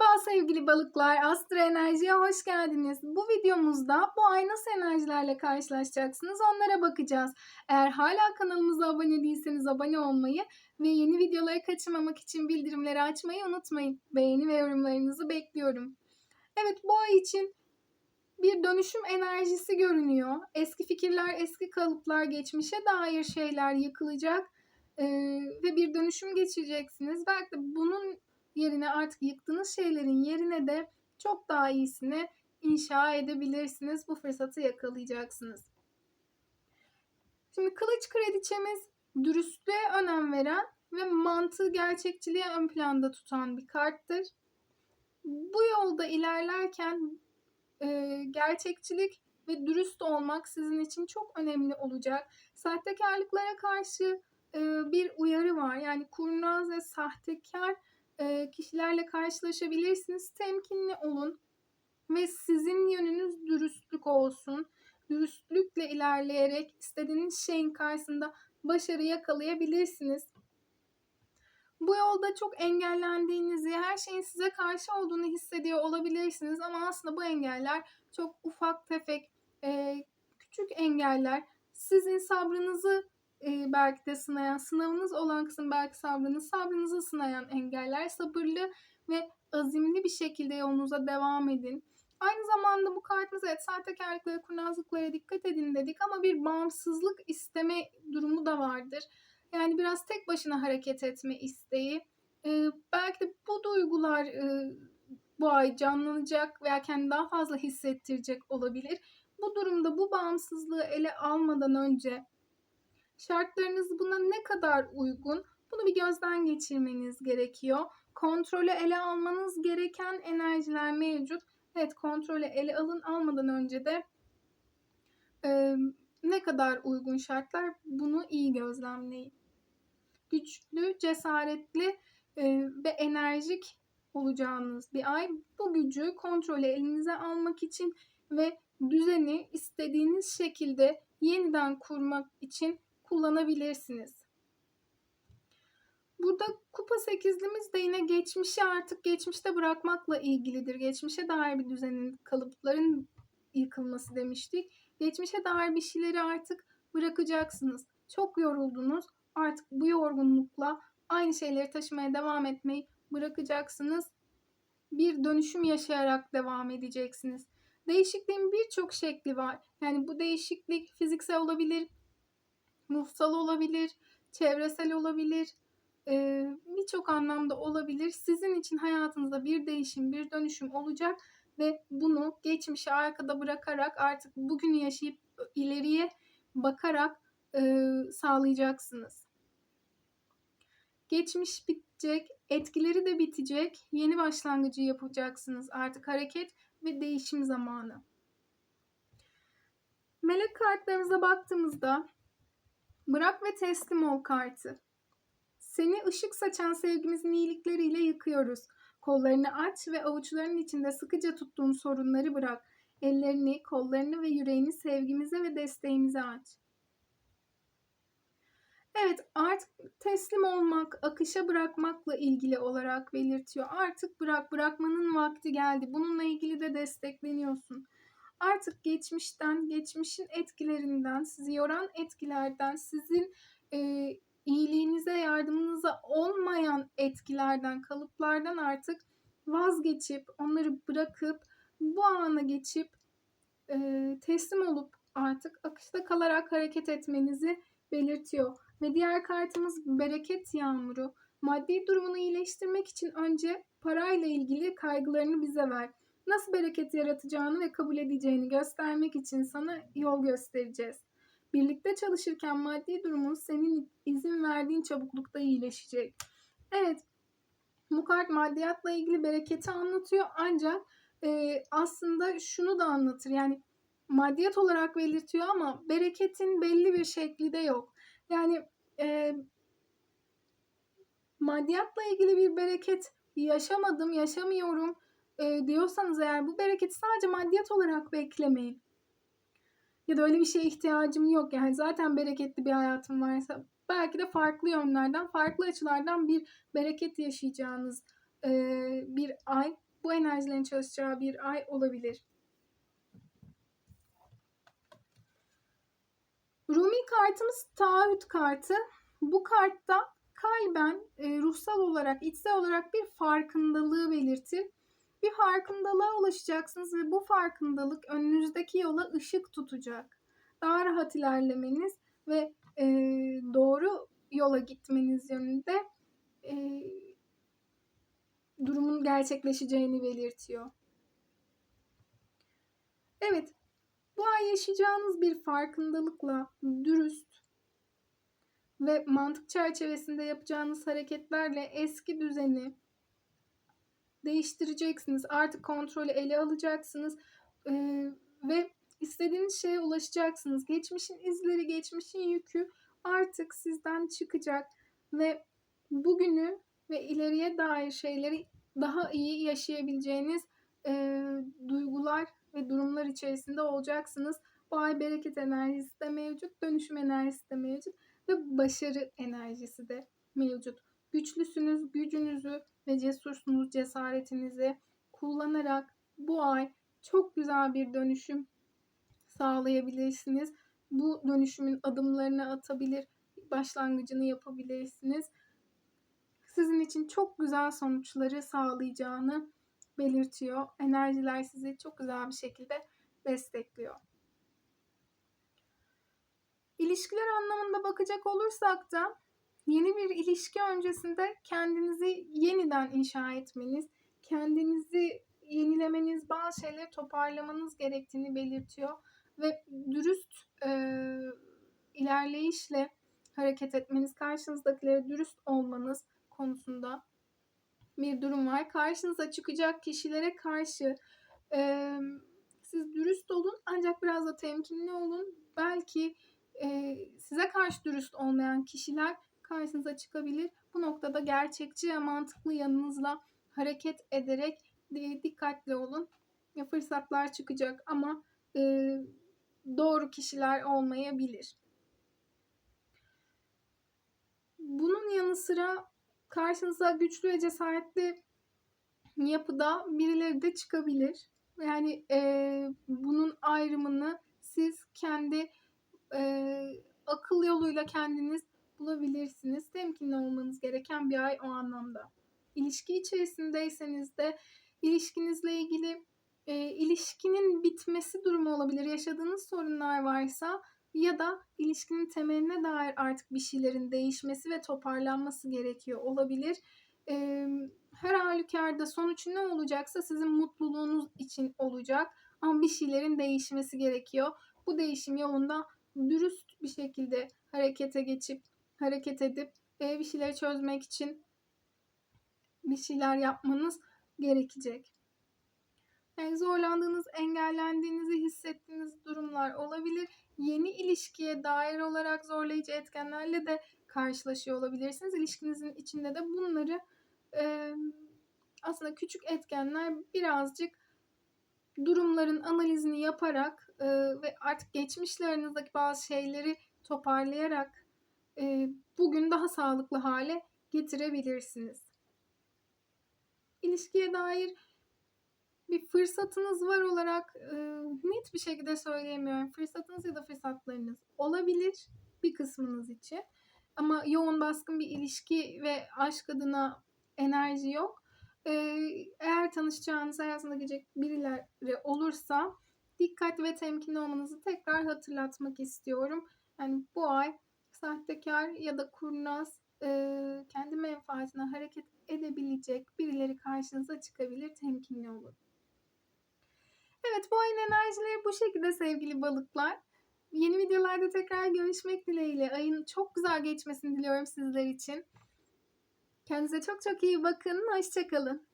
Merhaba sevgili balıklar, Astro Enerji'ye hoş geldiniz. Bu videomuzda bu ay nasıl enerjilerle karşılaşacaksınız onlara bakacağız. Eğer hala kanalımıza abone değilseniz abone olmayı ve yeni videoları kaçırmamak için bildirimleri açmayı unutmayın. Beğeni ve yorumlarınızı bekliyorum. Evet bu ay için bir dönüşüm enerjisi görünüyor. Eski fikirler, eski kalıplar, geçmişe dair şeyler yıkılacak ee, ve bir dönüşüm geçireceksiniz. Belki de bunun yerine artık yıktığınız şeylerin yerine de çok daha iyisini inşa edebilirsiniz. Bu fırsatı yakalayacaksınız. Şimdi kılıç krediçemiz dürüstlüğe önem veren ve mantığı gerçekçiliğe ön planda tutan bir karttır. Bu yolda ilerlerken e, gerçekçilik ve dürüst olmak sizin için çok önemli olacak. Sahtekarlıklara karşı e, bir uyarı var. Yani kurnaz ve sahtekar e, kişilerle karşılaşabilirsiniz. Temkinli olun ve sizin yönünüz dürüstlük olsun. Dürüstlükle ilerleyerek istediğiniz şeyin karşısında başarı yakalayabilirsiniz. Bu yolda çok engellendiğinizi, her şeyin size karşı olduğunu hissediyor olabilirsiniz ama aslında bu engeller çok ufak tefek, e, küçük engeller. Sizin sabrınızı e, belki de sınayan, sınavınız olan kısım belki sabrınız, sabrınızı sınayan engeller. Sabırlı ve azimli bir şekilde yolunuza devam edin. Aynı zamanda bu kartımız evet sahtekarlıklara, kurnazlıklara dikkat edin dedik ama bir bağımsızlık isteme durumu da vardır. Yani biraz tek başına hareket etme isteği. Ee, belki de bu duygular e, bu ay canlanacak veya kendini daha fazla hissettirecek olabilir. Bu durumda bu bağımsızlığı ele almadan önce şartlarınız buna ne kadar uygun bunu bir gözden geçirmeniz gerekiyor. Kontrolü ele almanız gereken enerjiler mevcut. Evet kontrolü ele alın almadan önce de e, ne kadar uygun şartlar bunu iyi gözlemleyin. Güçlü, cesaretli e, ve enerjik olacağınız bir ay. Bu gücü kontrolü elinize almak için ve düzeni istediğiniz şekilde yeniden kurmak için kullanabilirsiniz. Burada kupa sekizlimiz de yine geçmişi artık geçmişte bırakmakla ilgilidir. Geçmişe dair bir düzenin, kalıpların yıkılması demiştik. Geçmişe dair bir şeyleri artık bırakacaksınız. Çok yoruldunuz. Artık bu yorgunlukla aynı şeyleri taşımaya devam etmeyi bırakacaksınız. Bir dönüşüm yaşayarak devam edeceksiniz. Değişikliğin birçok şekli var. Yani bu değişiklik fiziksel olabilir, ruhsal olabilir, çevresel olabilir, birçok anlamda olabilir. Sizin için hayatınızda bir değişim, bir dönüşüm olacak ve bunu geçmişe arkada bırakarak artık bugünü yaşayıp ileriye bakarak sağlayacaksınız. Geçmiş bitecek, etkileri de bitecek. Yeni başlangıcı yapacaksınız. Artık hareket ve değişim zamanı. Melek kartlarımıza baktığımızda Bırak ve teslim ol kartı. Seni ışık saçan sevgimizin iyilikleriyle yıkıyoruz. Kollarını aç ve avuçlarının içinde sıkıca tuttuğun sorunları bırak. Ellerini, kollarını ve yüreğini sevgimize ve desteğimize aç. Evet artık teslim olmak, akışa bırakmakla ilgili olarak belirtiyor. Artık bırak, bırakmanın vakti geldi. Bununla ilgili de destekleniyorsun. Artık geçmişten, geçmişin etkilerinden, sizi yoran etkilerden, sizin e, iyiliğinize, yardımınıza olmayan etkilerden, kalıplardan artık vazgeçip, onları bırakıp, bu ana geçip e, teslim olup artık akışta kalarak hareket etmenizi belirtiyor. Ve diğer kartımız bereket yağmuru. Maddi durumunu iyileştirmek için önce parayla ilgili kaygılarını bize ver. Nasıl bereket yaratacağını ve kabul edeceğini göstermek için sana yol göstereceğiz. Birlikte çalışırken maddi durumun senin izin verdiğin çabuklukta iyileşecek. Evet, bu kart maddiyatla ilgili bereketi anlatıyor ancak e, aslında şunu da anlatır. Yani maddiyat olarak belirtiyor ama bereketin belli bir şekli de yok. Yani e, maddiyatla ilgili bir bereket yaşamadım, yaşamıyorum e, diyorsanız eğer bu bereketi sadece maddiyat olarak beklemeyin. Ya da öyle bir şeye ihtiyacım yok. Yani zaten bereketli bir hayatım varsa belki de farklı yönlerden, farklı açılardan bir bereket yaşayacağınız e, bir ay bu enerjilerin çalışacağı bir ay olabilir. Rumi kartımız taahhüt kartı. Bu kartta kalben, e, ruhsal olarak, içsel olarak bir farkındalığı belirtir. Bir farkındalığa ulaşacaksınız ve bu farkındalık önünüzdeki yola ışık tutacak. Daha rahat ilerlemeniz ve e, doğru yola gitmeniz yönünde e, durumun gerçekleşeceğini belirtiyor. Evet, bu ay yaşayacağınız bir farkındalıkla dürüst ve mantık çerçevesinde yapacağınız hareketlerle eski düzeni değiştireceksiniz. Artık kontrolü ele alacaksınız ee, ve istediğiniz şeye ulaşacaksınız. Geçmişin izleri, geçmişin yükü artık sizden çıkacak ve bugünü ve ileriye dair şeyleri daha iyi yaşayabileceğiniz e, duygular ve durumlar içerisinde olacaksınız. Bu ay bereket enerjisi de mevcut, dönüşüm enerjisi de mevcut ve başarı enerjisi de mevcut. Güçlüsünüz, gücünüzü ve cesursunuz, cesaretinizi kullanarak bu ay çok güzel bir dönüşüm sağlayabilirsiniz. Bu dönüşümün adımlarını atabilir, başlangıcını yapabilirsiniz. Sizin için çok güzel sonuçları sağlayacağını belirtiyor. Enerjiler sizi çok güzel bir şekilde destekliyor. İlişkiler anlamında bakacak olursak da yeni bir ilişki öncesinde kendinizi yeniden inşa etmeniz, kendinizi yenilemeniz, bazı şeyleri toparlamanız gerektiğini belirtiyor ve dürüst e, ilerleyişle hareket etmeniz, karşınızdakilere dürüst olmanız konusunda bir durum var. Karşınıza çıkacak kişilere karşı e, siz dürüst olun ancak biraz da temkinli olun. Belki e, size karşı dürüst olmayan kişiler karşınıza çıkabilir. Bu noktada gerçekçi ve mantıklı yanınızla hareket ederek dikkatli olun. Fırsatlar çıkacak ama e, doğru kişiler olmayabilir. Bunun yanı sıra karşınıza güçlü ve cesaretli yapıda birileri de çıkabilir. Yani e, bunun ayrımını siz kendi e, akıl yoluyla kendiniz bulabilirsiniz. Temkinli olmanız gereken bir ay o anlamda. İlişki içerisindeyseniz de ilişkinizle ilgili e, ilişkinin bitmesi durumu olabilir. Yaşadığınız sorunlar varsa ya da ilişkinin temeline dair artık bir şeylerin değişmesi ve toparlanması gerekiyor olabilir. E, her halükarda sonuç ne olacaksa sizin mutluluğunuz için olacak. Ama bir şeylerin değişmesi gerekiyor. Bu değişim yolunda dürüst bir şekilde harekete geçip hareket edip e, bir şeyleri çözmek için bir şeyler yapmanız gerekecek. Yani zorlandığınız, engellendiğinizi hissettiğiniz durumlar olabilir. Yeni ilişkiye dair olarak zorlayıcı etkenlerle de karşılaşıyor olabilirsiniz. İlişkinizin içinde de bunları e, aslında küçük etkenler birazcık durumların analizini yaparak e, ve artık geçmişlerinizdeki bazı şeyleri toparlayarak e, bugün daha sağlıklı hale getirebilirsiniz. İlişkiye dair bir fırsatınız var olarak e, net bir şekilde söyleyemiyorum. Fırsatınız ya da fırsatlarınız olabilir bir kısmınız için. Ama yoğun baskın bir ilişki ve aşk adına enerji yok. E, eğer tanışacağınız hayatına gelecek birileri olursa dikkat ve temkinli olmanızı tekrar hatırlatmak istiyorum. Yani bu ay sahtekar ya da kurnaz e, kendi menfaatine hareket edebilecek birileri karşınıza çıkabilir. Temkinli olun. Evet bu ayın enerjileri bu şekilde sevgili balıklar. Yeni videolarda tekrar görüşmek dileğiyle. Ayın çok güzel geçmesini diliyorum sizler için. Kendinize çok çok iyi bakın. Hoşçakalın.